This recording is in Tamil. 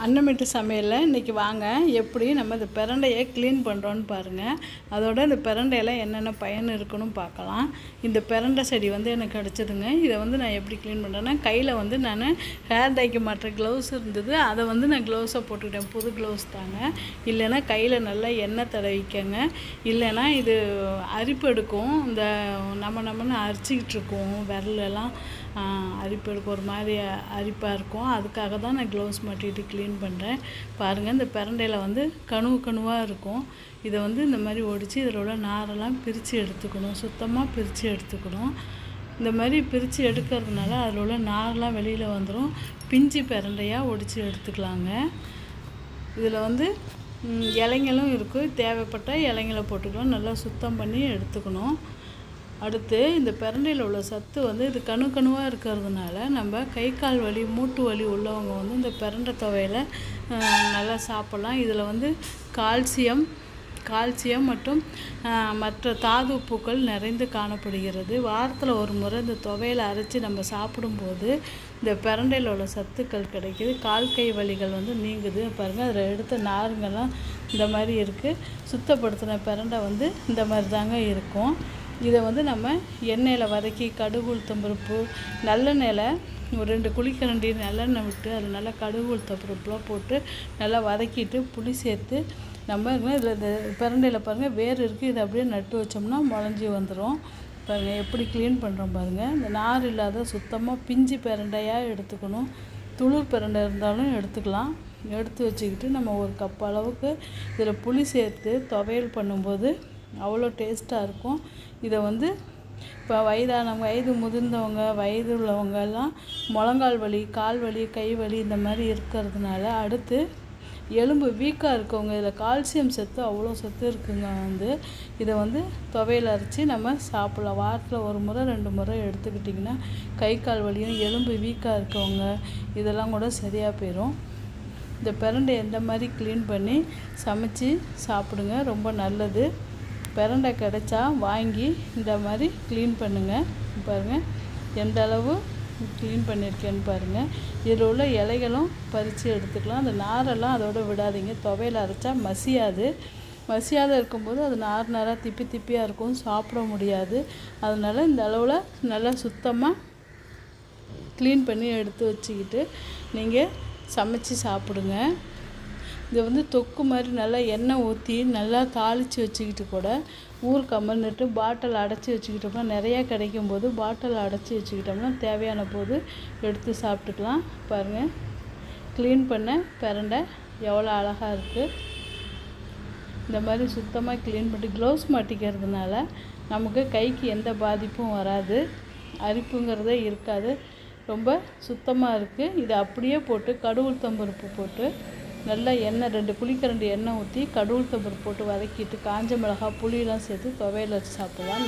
அன்னமிட்டு சமையலில் இன்றைக்கி வாங்க. எப்படி நம்ம இந்த பிரண்டையை க்ளீன் பண்ணுறோன்னு பாருங்கள் அதோட இந்த பிரண்டையில் என்னென்ன பயன் இருக்குன்னு பார்க்கலாம். இந்த பிரண்டை செடி வந்து எனக்கு கிடச்சிதுங்க. இதை வந்து நான் எப்படி க்ளீன் பண்ணுறேன்னா கையில் வந்து நான் ஹேர் டைக்கு மாட்டுற க்ளவுஸ் இருந்தது. அதை வந்து நான் க்ளவுஸை போட்டுக்கிட்டேன். புது க்ளவுஸ் தாங்க. இல்லைன்னா கையில் நல்லா எண்ணெய் தடவிக்கங்க. இல்லைன்னா இது அரிப்பு எடுக்கும். இந்த நம்ம நம்மன்னு அரிச்சிக்கிட்டு இருக்கோம். விரலெல்லாம் அரிப்பு எடுக்கும். ஒரு மாதிரி அரிப்பாக இருக்கும். அதுக்காக தான் நான் க்ளவுஸ் மாட்டிட்டு க்ளீன் பண்ணுறேன் பாருங்கள் இந்த பிரண்டையில் வந்து கணுவு கணுவாக இருக்கும். இதை வந்து இந்த மாதிரி ஒடிச்சு இதில் உள்ள நாரெல்லாம் பிரித்து எடுத்துக்கணும். சுத்தமாக பிரித்து எடுத்துக்கணும். இந்த மாதிரி பிரித்து எடுக்கிறதுனால அதில் உள்ள நாரெல்லாம் வெளியில் வந்துடும் பிஞ்சு பிரண்டையாக ஒடிச்சு எடுத்துக்கலாங்க. இதில் வந்து இலைங்களும் இருக்குது தேவைப்பட்ட இலைங்களை போட்டுக்கலாம். நல்லா சுத்தம் பண்ணி எடுத்துக்கணும். அடுத்து இந்த பிரண்டையில் உள்ள சத்து வந்து இது கணு கணுவாக இருக்கிறதுனால நம்ம கை கால் வலி மூட்டு வலி உள்ளவங்க வந்து இந்த பிரண்டை துவையில் நல்லா சாப்பிட்லாம். இதில் வந்து கால்சியம் கால்சியம் மற்றும் மற்ற தாது உப்புக்கள் நிறைந்து காணப்படுகிறது. வாரத்தில் ஒரு முறை இந்த துவையில் அரைச்சி நம்ம சாப்பிடும்போது இந்த பிரண்டையில் உள்ள சத்துக்கள் கிடைக்கிது. கால் கை வலிகள் வந்து நீங்குது. பாருங்கள் அதில் எடுத்த நாருங்கெல்லாம் இந்த மாதிரி இருக்குது சுத்தப்படுத்தின பிரண்டை வந்து இந்த மாதிரி தாங்க இருக்கும். இதை வந்து நம்ம எண்ணெயில் வதக்கி கடுகு உளுத்தம் பருப்பு நல்லெண்ணெயில் ஒரு ரெண்டு குழிக்கரண்டி நல்லெண்ணெய் விட்டு அதில் நல்லா கடுகு உளுத்தம் பருப்புலாம் போட்டு நல்லா வதக்கிட்டு புளி சேர்த்து நம்ம இதில் இந்த பிரண்டையில் பாருங்கள் வேர் இருக்குது. இதை அப்படியே நட்டு வச்சோம்னா முளைஞ்சி வந்துடும் பாருங்கள் எப்படி க்ளீன் பண்ணுறோம் பாருங்கள் இந்த நார் இல்லாத சுத்தமாக பிஞ்சு பிரண்டையாக எடுத்துக்கணும். துளிர் பிரண்டை இருந்தாலும் எடுத்துக்கலாம். எடுத்து வச்சுக்கிட்டு நம்ம ஒரு கப் அளவுக்கு இதில் புளி சேர்த்து துவையல் பண்ணும்போது அவ்வளோ டேஸ்ட்டாக இருக்கும். இதை வந்து இப்போ வயதானவங்க வயது முதிர்ந்தவங்க வயது உள்ளவங்க எல்லாம் முழங்கால் வலி கால் வலி கை வலி இந்த மாதிரி இருக்கிறதுனால அடுத்து எலும்பு வீக்காக இருக்கவங்க இதில் கால்சியம் சத்து அவ்வளோ சத்து இருக்குங்க. வந்து இதை வந்து துவையில் அரைச்சி நம்ம சாப்பிட்லாம். வாரத்தில் ஒரு முறை ரெண்டு முறை எடுத்துக்கிட்டிங்கன்னா கை கால் வலியும் எலும்பு வீக்காக இருக்கவங்க இதெல்லாம் கூட சரியாக போயிடும் இந்த பிரண்டை எந்த மாதிரி க்ளீன் பண்ணி சமைச்சு சாப்பிடுங்க. ரொம்ப நல்லது. பிரண்டை கிடச்சா வாங்கி இந்த மாதிரி க்ளீன் பண்ணுங்கள் பாருங்கள் எந்த அளவு க்ளீன் பண்ணியிருக்கேன்னு பாருங்கள் இதில் உள்ள இலைகளும் பறித்து எடுத்துக்கலாம். அந்த நாரெல்லாம் அதோட விடாதீங்க. துவையில் அரைச்சா மசியாது. மசியாத இருக்கும்போது அது நார் நாராக திப்பி திப்பியாக இருக்கும். சாப்பிட முடியாது. அதனால் இந்த அளவில் நல்லா சுத்தமாக க்ளீன் பண்ணி எடுத்து வச்சுக்கிட்டு நீங்கள் சமைச்சு சாப்பிடுங்க. இதை வந்து தொக்கு மாதிரி நல்லா எண்ணெய் ஊற்றி நல்லா தாளித்து வச்சுக்கிட்டு கூட ஊர் கம்மன்னுட்டு பாட்டில் அடைச்சி வச்சுக்கிட்டோம்னா நிறையா கிடைக்கும் போது பாட்டில் அடைச்சி வச்சுக்கிட்டோம்னா தேவையான போது எடுத்து சாப்பிட்டுக்கலாம். பாருங்கள் க்ளீன் பண்ண பிரண்டை எவ்வளோ அழகாக இருக்குது இந்த மாதிரி சுத்தமாக க்ளீன் பண்ணி க்ளவுஸ் மாட்டிக்கிறதுனால நமக்கு கைக்கு எந்த பாதிப்பும் வராது. அரிப்புங்கிறதே இருக்காது. ரொம்ப சுத்தமாக இருக்குது இதை அப்படியே போட்டு கடவுள் தம்பருப்பு போட்டு நல்லா எண்ணெய் ரெண்டு குழிக்கரண்டி எண்ணெய் ஊற்றி கடவுள் தம்பருப்பு போட்டு வதக்கிட்டு காஞ்ச மிளகாய் புளியெல்லாம் சேர்த்து துவையல் வச்சு சாப்பிட்லாம்.